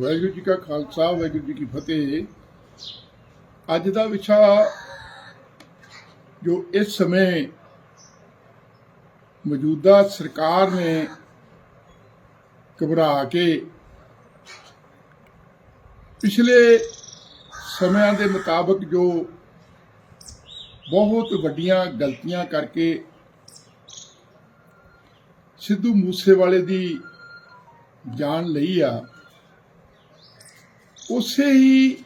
ਵਾਹਿਗੁਰੂ ਜੀ ਕਾ ਖਾਲਸਾ, ਵਾਹਿਗੁਰੂ ਜੀ ਕੀ ਫਤਿਹ। ਅੱਜ ਦਾ ਵਿਸ਼ਾ ਜੋ ਇਸ ਸਮੇਂ ਮੌਜੂਦਾ ਸਰਕਾਰ ਨੇ ਘਬਰਾ ਕੇ ਪਿਛਲੇ ਸਮਿਆਂ ਦੇ ਮੁਤਾਬਕ ਜੋ ਬਹੁਤ ਵੱਡੀਆਂ ਗਲਤੀਆਂ ਕਰਕੇ ਸਿੱਧੂ ਮੂਸੇਵਾਲੇ ਦੀ ਜਾਨ ਲਈ ਆ ਉਸੇ ਹੀ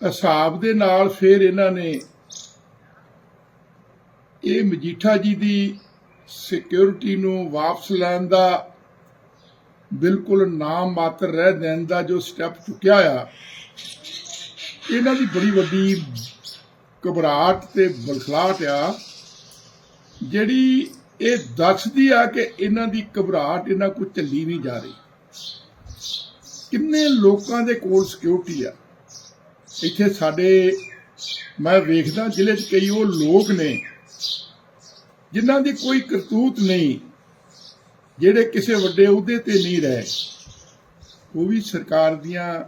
ਹਿਸਾਬ ਦੇ ਨਾਲ ਫਿਰ ਇਹਨਾਂ ਨੇ ਇਹ ਮਜੀਠਾ ਜੀ ਦੀ ਸਿਕਿਉਰਿਟੀ ਨੂੰ ਵਾਪਸ ਲੈਣ ਦਾ ਬਿਲਕੁਲ ਨਾਮ ਮਾਤਰ ਰਹਿ ਦੇਣ ਦਾ ਜੋ ਸਟੈਪ ਚੁੱਕਿਆ ਆ, ਇਹਨਾਂ ਦੀ ਬੜੀ ਵੱਡੀ ਘਬਰਾਹਟ ਤੇ ਬਲਖਲਾਹਟ ਆ, ਜਿਹੜੀ ਇਹ ਦੱਸਦੀ ਆ ਕਿ ਇਹਨਾਂ ਦੀ ਘਬਰਾਹਟ ਇਹਨਾਂ ਕੋਲ ਚੱਲੀ ਨਹੀਂ ਜਾ ਰਹੀ। ਕਿੰਨੇ ਲੋਕਾਂ ਦੇ ਕੋਲ ਸਿਕਿਉਰਿਟੀ ਆ? ਇੱਥੇ ਸਾਡੇ, ਮੈਂ ਵੇਖਦਾ ਜ਼ਿਲ੍ਹੇ 'ਚ ਕਈ ਉਹ ਲੋਕ ਨੇ, ਜਿਨ੍ਹਾਂ ਦੀ ਕੋਈ ਕਰਤੂਤ ਨਹੀਂ, ਜਿਹੜੇ ਕਿਸੇ ਵੱਡੇ ਅਹੁਦੇ ਤੇ ਨਹੀਂ ਰਹੇ। ਉਹ ਵੀ ਸਰਕਾਰ ਦੀਆਂ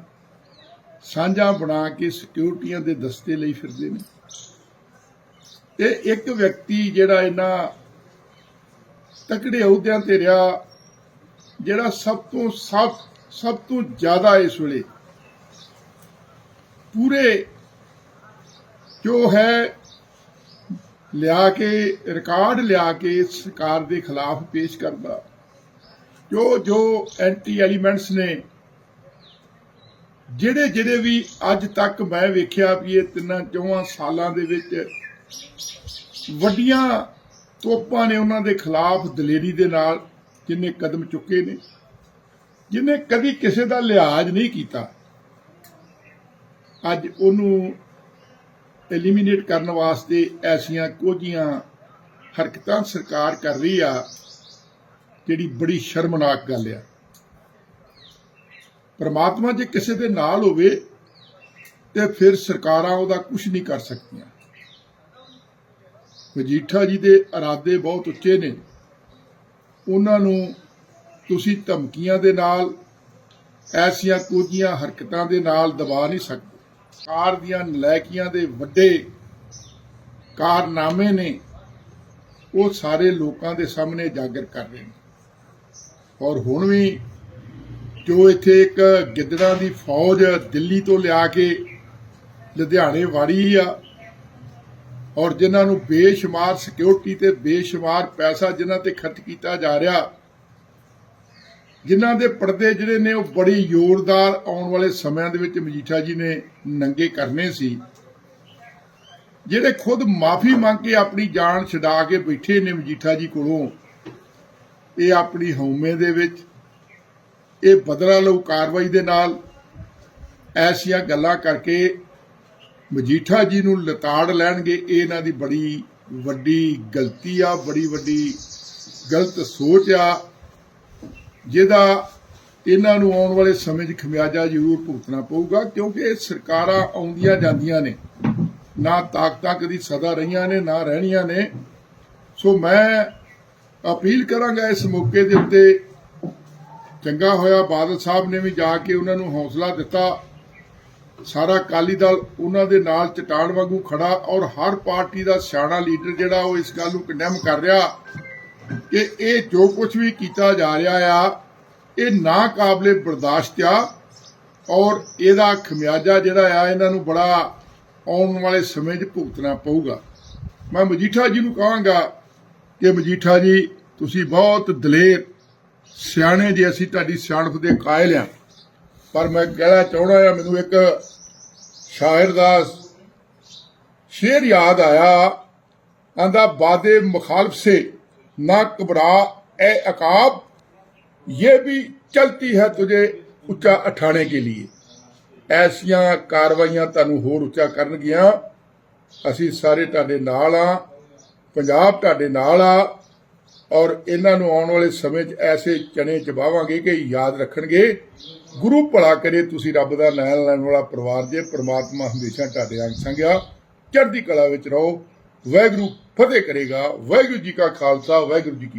ਸਾਂਝਾਂ ਬਣਾ ਕੇ ਸਿਕਿਉਰਿਟੀਆਂ ਦੇ ਦਸਤੇ ਲਈ ਫਿਰਦੇ ਨੇ। ਤੇ ਇੱਕ ਵਿਅਕਤੀ ਜਿਹੜਾ ਇਹਨਾਂ ਤਕੜੇ ਅਹੁਦਿਆਂ ਤੇ ਰਿਹਾ, ਜਿਹੜਾ ਸਭ ਤੋਂ ਸਭ ਸਭ ਤੋਂ ਜ਼ਿਆਦਾ ਇਸ ਵੇਲੇ ਪੂਰੇ ਜੋ ਹੈ ਲਿਆ ਕੇ, ਰਿਕਾਰਡ ਲਿਆ ਕੇ ਸਰਕਾਰ ਦੇ ਖਿਲਾਫ ਪੇਸ਼ ਕਰਦਾ। ਜੋ ਜੋ ਐਂਟੀ ਐਲੀਮੈਂਟਸ ਨੇ, ਜਿਹੜੇ ਜਿਹੜੇ ਵੀ ਅੱਜ ਤੱਕ ਮੈਂ ਵੇਖਿਆ ਵੀ ਇਹ ਤਿੰਨਾਂ ਚੌਹਾਂ ਸਾਲਾਂ ਦੇ ਵਿੱਚ ਵੱਡੀਆਂ ਤੋਪਾਂ ਨੇ ਉਹਨਾਂ ਦੇ ਖਿਲਾਫ ਦਲੇਰੀ ਦੇ ਨਾਲ ਜਿੰਨੇ ਕਦਮ ਚੁੱਕੇ ਨੇ। ਜਿਹਨੇ ਕਦੀ ਕਿਸੇ ਦਾ ਲਿਹਾਜ਼ ਨਹੀਂ ਕੀਤਾ, ਅੱਜ ਉਹਨੂੰ ਐਲੀਮੀਨੇਟ ਕਰਨ ਵਾਸਤੇ ਐਸੀਆਂ ਕੋਝੀਆਂ ਹਰਕਤਾਂ ਸਰਕਾਰ ਕਰ ਰਹੀ ਆ, ਜਿਹੜੀ ਬੜੀ ਸ਼ਰਮਨਾਕ ਗੱਲ ਆ। ਪਰਮਾਤਮਾ ਜੇ ਕਿਸੇ ਦੇ ਨਾਲ ਹੋਵੇ, ਤੇ ਫਿਰ ਸਰਕਾਰਾਂ ਉਹਦਾ ਕੁਝ ਨਹੀਂ ਕਰ ਸਕਦੀਆਂ। ਮਜੀਠਾ ਜੀ ਦੇ ਇਰਾਦੇ ਬਹੁਤ ਉੱਚੇ ਨੇ। ਉਹਨਾਂ ਨੂੰ ਤੁਸੀਂ ਧਮਕੀਆਂ ਦੇ ਨਾਲ, ਐਸੀਆਂ ਕੋਝੀਆਂ ਹਰਕਤਾਂ ਦੇ ਨਾਲ ਦਬਾ ਨਹੀਂ ਸਕਦੇ। ਕਾਰ ਦੀਆਂ ਨਲਾਇਕੀਆਂ ਦੇ ਵੱਡੇ ਕਾਰਨਾਮੇ ਨੇ ਉਹ ਸਾਰੇ ਲੋਕਾਂ ਦੇ ਸਾਹਮਣੇ ਜਾਗਰ ਕਰ ਰਹੇ ਨੇ। ਔਰ ਹੁਣ ਵੀ ਜੋ ਇੱਥੇ ਇੱਕ ਗਿੱਦੜਾਂ ਦੀ ਫੌਜ ਦਿੱਲੀ ਤੋਂ ਲਿਆ ਕੇ ਲੁਧਿਆਣੇ ਵਾੜੀ ਆ, ਔਰ ਜਿਨ੍ਹਾਂ ਨੂੰ ਬੇਸ਼ੁਮਾਰ ਸਿਕਿਉਰਿਟੀ ਤੇ ਬੇਸ਼ੁਮਾਰ ਪੈਸਾ ਜਿਨ੍ਹਾਂ ਤੇ ਖਰਚ ਕੀਤਾ ਜਾ ਰਿਹਾ ਜਿਨ੍ਹਾਂ ਦੇ ਪਰਦੇ ਜਿਹੜੇ ਨੇ ਉਹ ਬੜੀ ਜ਼ੋਰਦਾਰ ਆਉਣ ਵਾਲੇ ਸਮਿਆਂ ਦੇ ਵਿੱਚ ਮਜੀਠਾ ਜੀ ਨੇ ਨੰਗੇ ਕਰਨੇ ਸੀ। ਜਿਹੜੇ ਖੁਦ ਮਾਫੀ ਮੰਗ ਕੇ ਆਪਣੀ ਜਾਨ ਛਡਾ ਕੇ ਬੈਠੇ ਨੇ ਮਜੀਠਾ ਜੀ ਕੋਲੋਂ, ਇਹ ਆਪਣੀ ਹਉਮੈ ਦੇ ਵਿੱਚ, ਇਹ ਬਦਲਾ ਲਊ ਕਾਰਵਾਈ ਦੇ ਨਾਲ, ਐਸੀਆਂ ਗੱਲਾਂ ਕਰਕੇ ਮਜੀਠਾ ਜੀ ਨੂੰ ਲਤਾੜ ਲੈਣਗੇ। ਇਹ ਇਹਨਾਂ ਦੀ ਬੜੀ ਵੱਡੀ ਗਲਤੀ ਆ, ਬੜੀ ਵੱਡੀ ਗਲਤ ਸੋਚ ਆ। ਜਿਹਦਾ ਇਹਨਾਂ ਨੂੰ ਆਉਣ ਵਾਲੇ ਸਮੇਂ 'ਚ ਖਮਿਆਜਾ ਜ਼ਰੂਰ ਭੁਗਤਣਾ ਪਊਗਾ, ਕਿਉਂਕਿ ਸਰਕਾਰਾਂ ਆਉਂਦੀਆਂ ਜਾਂਦੀਆਂ ਨੇ। ਨਾ ਤਾਕਤਾਂ ਕਦੀ ਸਦਾ ਰਹੀਆਂ ਨੇ, ਨਾ ਰਹਿਣੀਆਂ ਨੇ। ਸੋ ਮੈਂ ਅਪੀਲ ਕਰਾਂਗਾ ਇਸ ਮੌਕੇ ਦੇ ਉੱਤੇ, ਚੰਗਾ ਹੋਇਆ ਬਾਦਲ ਸਾਹਿਬ ਨੇ ਵੀ ਜਾ ਕੇ ਉਹਨਾਂ ਨੂੰ ਹੌਸਲਾ ਦਿੱਤਾ। ਸਾਰਾ ਅਕਾਲੀ ਦਲ ਉਹਨਾਂ ਦੇ ਨਾਲ ਚਟਾਨ ਵਾਂਗੂ ਖੜਾ ਔਰ ਹਰ ਪਾਰਟੀ ਦਾ ਸਿਆਣਾ ਲੀਡਰ ਜਿਹੜਾ ਉਹ ਇਸ ਗੱਲ ਨੂੰ ਕੰਡੈਮ ਕਰ ਰਿਹਾ। ਕਿ ਇਹ ਜੋ ਕੁਝ ਵੀ ਕੀਤਾ ਜਾ ਰਿਹਾ ਆ, ਇਹ ਨਾ ਕਾਬਲੇ ਬਰਦਾਸ਼ਤ ਆ ਔਰ ਇਹਦਾ ਖਮਿਆਜਾ ਜਿਹੜਾ ਆ, ਇਹਨਾਂ ਨੂੰ ਬੜਾ ਆਉਣ ਵਾਲੇ ਸਮੇਂ 'ਚ ਭੁਗਤਣਾ ਪਊਗਾ। ਮੈਂ ਮਜੀਠਾ ਜੀ ਨੂੰ ਕਹਾਂਗਾ ਕਿ ਮਜੀਠਾ ਜੀ, ਤੁਸੀਂ ਬਹੁਤ ਦਲੇਰ, ਸਿਆਣੇ ਜੇ ਅਸੀਂ ਤੁਹਾਡੀ ਸਿਆਣਪ ਦੇ ਕਾਇਲ ਆ। ਪਰ ਮੈਂ ਕਹਿਣਾ ਚਾਹਣਾ ਆ, ਮੈਨੂੰ ਇੱਕ ਸ਼ਾਇਰ ਦਾ ਸ਼ੇਰ ਯਾਦ ਆਇਆ, ਆਂਦਾ, ਬਾਦੇ ਮੁਖਾਲਫ ਸੇ ਨਾ ਘਬਰਾ ए अकाब ये भी चलती है तुझे ਉੱਚਾ ਉਠਾਣੇ ਕੇ ਲਈ ਐਸੀਆਂ ਕਾਰਵਾਈਆਂ ਤੁਹਾਨੂੰ ਹੋਰ ਉੱਚਾ ਕਰਨਗੀਆਂ ਅਸੀਂ ਸਾਰੇ ਤੁਹਾਡੇ ਨਾਲ ਆ ਪੰਜਾਬ ਤੁਹਾਡੇ ਨਾਲ ਆ ਔਰ ਇਹਨਾਂ ਨੂੰ ਆਉਣ ਵਾਲੇ ਸਮੇਂ 'ਚ ਐਸੇ ਚਣੇ ਚਬਾਵਾਂਗੇ ਕਿ ਯਾਦ ਰੱਖਣਗੇ ਗੁਰੂ ਭਲਾ ਕਰੇ ਤੁਸੀਂ ਰੱਬ ਦਾ ਨਾਂ ਲੈਣ ਵਾਲਾ ਪਰਿਵਾਰ ਜੇ ਪ੍ਰਮਾਤਮਾ ਹਮੇਸ਼ਾ ਤੁਹਾਡੇ ਅੰਗ ਸੰਗਿਆ ਚੜ੍ਹਦੀ ਕਲਾ ਵਿੱਚ ਰਹੋ ਵਾਹਿਗੁਰੂ ਫਤਿਹ ਕਰੇਗਾ ਵਾਹਿਗੁਰੂ ਜੀ ਕਾ ਖਾਲਸਾ ਵਾਹਿਗੁਰੂ ਜੀ ਕੀ